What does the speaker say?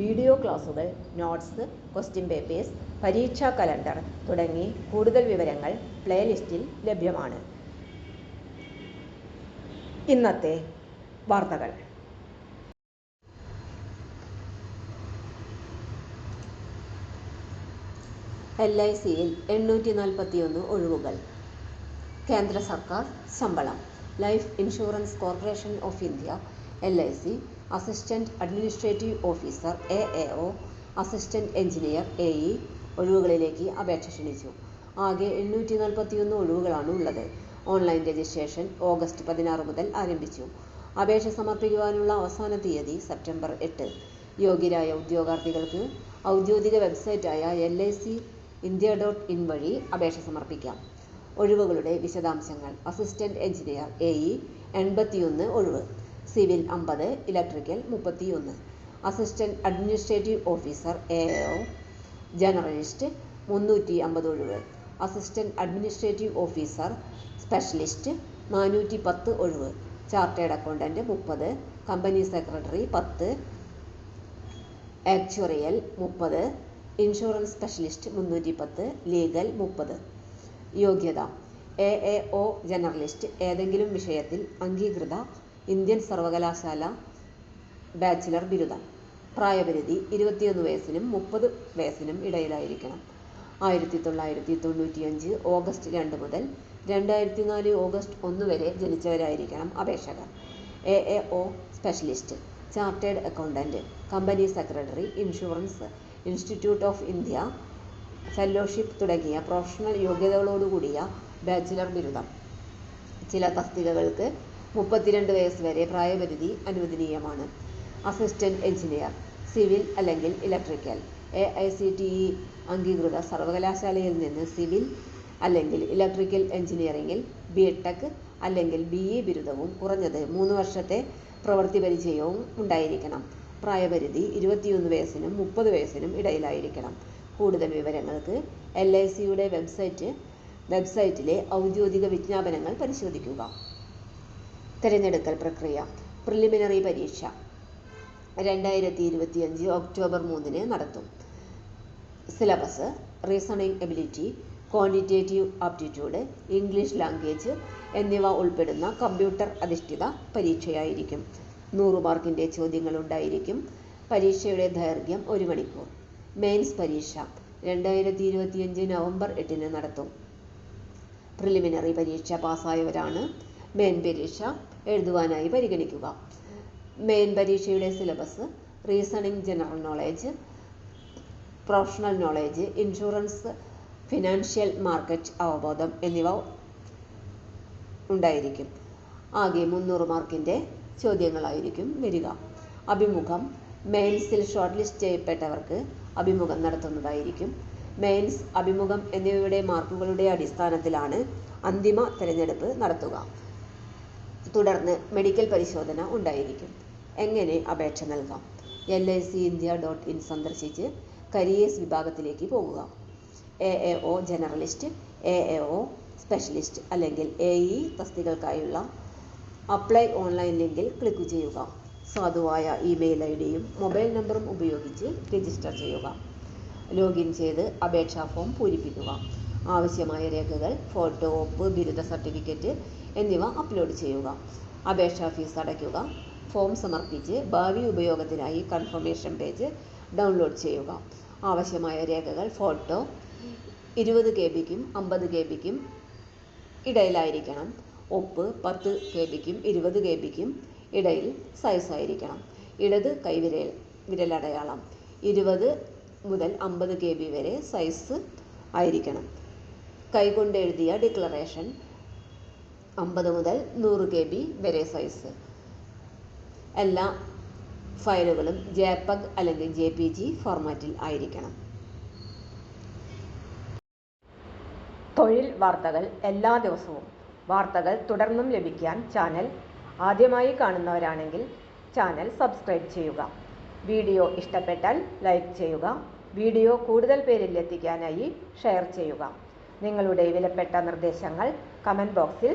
Video ക്ലാസുകൾ notes question papers പരീക്ഷാ calendar തുടങ്ങി കൂടുതൽ വിവരങ്ങൾ പ്ലേലിസ്റ്റിൽ ലഭ്യമാണ്. ഇന്നത്തെ വാർത്തകൾ. എൽ ഐ സിയിൽ എണ്ണൂറ്റി നാൽപ്പത്തിയൊന്ന് ഒഴിവുകൾ. കേന്ദ്ര സർക്കാർ ശമ്പളം. Life insurance corporation of India L I C assistant administrative officer A A O assistant engineer A E ഒഴിവുകളിലേക്ക് അപേക്ഷ ക്ഷണിച്ചു. ആകെ എണ്ണൂറ്റി നാൽപ്പത്തിയൊന്ന് ഒഴിവുകളാണ് ഉള്ളത്. ഓൺലൈൻ രജിസ്ട്രേഷൻ ഓഗസ്റ്റ് പതിനാറ് മുതൽ ആരംഭിച്ചു. അപേക്ഷ സമർപ്പിക്കുവാനുള്ള അവസാന തീയതി സെപ്റ്റംബർ എട്ട്. യോഗ്യരായ ഉദ്യോഗാർത്ഥികൾക്ക് ഔദ്യോഗിക വെബ്സൈറ്റായ L I C India dot in വഴി അപേക്ഷ സമർപ്പിക്കാം. ഒഴിവുകളുടെ വിശദാംശങ്ങൾ അസിസ്റ്റന്റ് എഞ്ചിനീയർ എ ഇ എൺപത്തിയൊന്ന് ഒഴിവ്. സിവിൽ അമ്പത് ഇലക്ട്രിക്കൽ മുപ്പത്തിയൊന്ന്. Assistant administrative officer A generalist മുന്നൂറ്റി അമ്പത് ഒഴിവ് അസിസ്റ്റന്റ് അഡ്മിനിസ്ട്രേറ്റീവ് ഓഫീസർ സ്പെഷ്യലിസ്റ്റ് നാനൂറ്റി പത്ത് ഒഴിവ് ചാർട്ടേഡ് അക്കൗണ്ടന്റ് മുപ്പത്. കമ്പനി സെക്രട്ടറി പത്ത്. ആക്ച്വറിയൽ മുപ്പത്. ഇൻഷുറൻസ് സ്പെഷ്യലിസ്റ്റ് മുന്നൂറ്റി പത്ത് ലീഗൽ മുപ്പത്. യോഗ്യത എ എ ഒ ജനറലിസ്റ്റ് ഏതെങ്കിലും വിഷയത്തിൽ അംഗീകൃത ഇന്ത്യൻ സർവകലാശാല ബാച്ചിലർ ബിരുദം. പ്രായപരിധി ഇരുപത്തിയൊന്ന് വയസ്സിനും മുപ്പത് വയസ്സിനും ഇടയിലായിരിക്കണം. ആയിരത്തി തൊള്ളായിരത്തി തൊണ്ണൂറ്റിയഞ്ച് ഓഗസ്റ്റ് രണ്ട് മുതൽ രണ്ടായിരത്തി നാല് ഓഗസ്റ്റ് ഒന്ന് വരെ ജനിച്ചവരായിരിക്കണം അപേക്ഷകർ. A A O specialist chartered accountant company secretary insurance institute of India fellowship തുടങ്ങിയ പ്രൊഫഷണൽ യോഗ്യതകളോടുകൂടിയ ബാച്ചിലർ ബിരുദം. ചില തസ്തികകൾക്ക് മുപ്പത്തിരണ്ട് വയസ്സ് വരെ പ്രായപരിധി അനുവദനീയമാണ്. അസിസ്റ്റന്റ് എഞ്ചിനീയർ സിവിൽ അല്ലെങ്കിൽ electrical A I C T E അംഗീകൃത സർവകലാശാലയിൽ നിന്ന് സിവിൽ അല്ലെങ്കിൽ ഇലക്ട്രിക്കൽ എഞ്ചിനീയറിംഗിൽ ബി ടെക് അല്ലെങ്കിൽ ബി ഇ ബിരുദവും കുറഞ്ഞത് മൂന്ന് വർഷത്തെ പ്രവൃത്തി പരിചയവും ഉണ്ടായിരിക്കണം. പ്രായപരിധി ഇരുപത്തിയൊന്ന് വയസ്സിനും മുപ്പത് വയസ്സിനും ഇടയിലായിരിക്കണം. കൂടുതൽ വിവരങ്ങൾക്ക് എൽ ഐ സിയുടെ വെബ്സൈറ്റ് വെബ്സൈറ്റിലെ ഔദ്യോഗിക വിജ്ഞാപനങ്ങൾ പരിശോധിക്കുക. തിരഞ്ഞെടുക്കൽ പ്രക്രിയ. പ്രിലിമിനറി പരീക്ഷ രണ്ടായിരത്തി ഇരുപത്തിയഞ്ച് ഒക്ടോബർ മൂന്നിന് നടത്തും. Syllabus reasoning ability quantitative aptitude English language എന്നിവ ഉൾപ്പെടുന്ന കമ്പ്യൂട്ടർ അധിഷ്ഠിത പരീക്ഷയായിരിക്കും. നൂറ് മാർക്കിന്റെ ചോദ്യങ്ങൾ ഉണ്ടായിരിക്കും. പരീക്ഷയുടെ ദൈർഘ്യം ഒരു മണിക്കൂർ. മെയിൻസ് പരീക്ഷ രണ്ടായിരത്തി ഇരുപത്തിയഞ്ച് നവംബർ എട്ടിന് നടത്തും. പ്രിലിമിനറി പരീക്ഷ പാസ്സായവരാണ് മെയിൻ പരീക്ഷ എഴുതുവാനായി പരിഗണിക്കുക. മെയിൻ പരീക്ഷയുടെ syllabus reasoning general knowledge professional knowledge insurance financial market അവബോധം എന്നിവ ഉണ്ടായിരിക്കും. ആകെ മുന്നൂറ് മാർക്കിന്റെ ചോദ്യങ്ങളായിരിക്കും വരിക. അഭിമുഖം മെയിൻസിൽ ഷോർട്ട് ലിസ്റ്റ് ചെയ്യപ്പെട്ടവർക്ക് അഭിമുഖം നടത്തുന്നതായിരിക്കും. മെയിൻസ് അഭിമുഖം എന്നിവയുടെ മാർക്കുകളുടെ അടിസ്ഥാനത്തിലാണ് അന്തിമ തിരഞ്ഞെടുപ്പ് നടത്തുക. തുടർന്ന് മെഡിക്കൽ പരിശോധന ഉണ്ടായിരിക്കും. എങ്ങനെ അപേക്ഷ നൽകാം? L I C India dot in സന്ദർശിച്ച് കരിയേഴ്സ് വിഭാഗത്തിലേക്ക് പോകുക. A A O generalist A A O specialist അല്ലെങ്കിൽ എ ഇ തസ്തികൾക്കായുള്ള അപ്ലൈ ഓൺലൈൻ ലിങ്കിൽ ക്ലിക്ക് ചെയ്യുക. സാധുവായ ഇമെയിൽ ഐ ഡിയും മൊബൈൽ നമ്പറും ഉപയോഗിച്ച് രജിസ്റ്റർ ചെയ്യുക. ലോഗിൻ ചെയ്ത് അപേക്ഷാ ഫോം പൂരിപ്പിക്കുക. ആവശ്യമായ രേഖകൾ ഫോട്ടോ ബിരുദ സർട്ടിഫിക്കറ്റ് എന്നിവ അപ്ലോഡ് ചെയ്യുക. അപേക്ഷാ ഫീസ് അടയ്ക്കുക. ഫോം സമർപ്പിച്ച് ഭാവി ഉപയോഗത്തിനായി കൺഫർമേഷൻ പേജ് ഡൗൺലോഡ് ചെയ്യുക. ആവശ്യമായ രേഖകൾ ഫോട്ടോ ഇരുപത് കെ ബിക്കും അമ്പത് കെ ബിക്കും ഇടയിലായിരിക്കണം. ഒപ്പ് പത്ത് കെ ബിക്കും ഇരുപത് കെ ബിക്കും ഇടയിൽ സൈസായിരിക്കണം ഇടത് കൈവിരൽ വിരലടയാളം ഇരുപത് മുതൽ അമ്പത് കെ ബി വരെ സൈസ് ആയിരിക്കണം. കൈകൊണ്ട് എഴുതിയ ഡിക്ലറേഷൻ അമ്പത് മുതൽ നൂറ് കെ ബി വരെ സൈസ് എല്ലാ ഫയലുകളും ജെപഗ് അല്ലെങ്കിൽ ജെ പി ജി ഫോർമാറ്റിൽ ആയിരിക്കണം. തൊഴിൽ വാർത്തകൾ എല്ലാ ദിവസവും. വാർത്തകൾ തുടർന്നും ലഭിക്കാൻ ചാനൽ ആദ്യമായി കാണുന്നവരാണെങ്കിൽ ചാനൽ സബ്സ്ക്രൈബ് ചെയ്യുക. വീഡിയോ ഇഷ്ടപ്പെട്ടാൽ ലൈക്ക് ചെയ്യുക. വീഡിയോ കൂടുതൽ പേരിൽ എത്തിക്കാനായി ഷെയർ ചെയ്യുക. നിങ്ങളുടെ വിലപ്പെട്ട നിർദ്ദേശങ്ങൾ കമന്റ് ബോക്സിൽ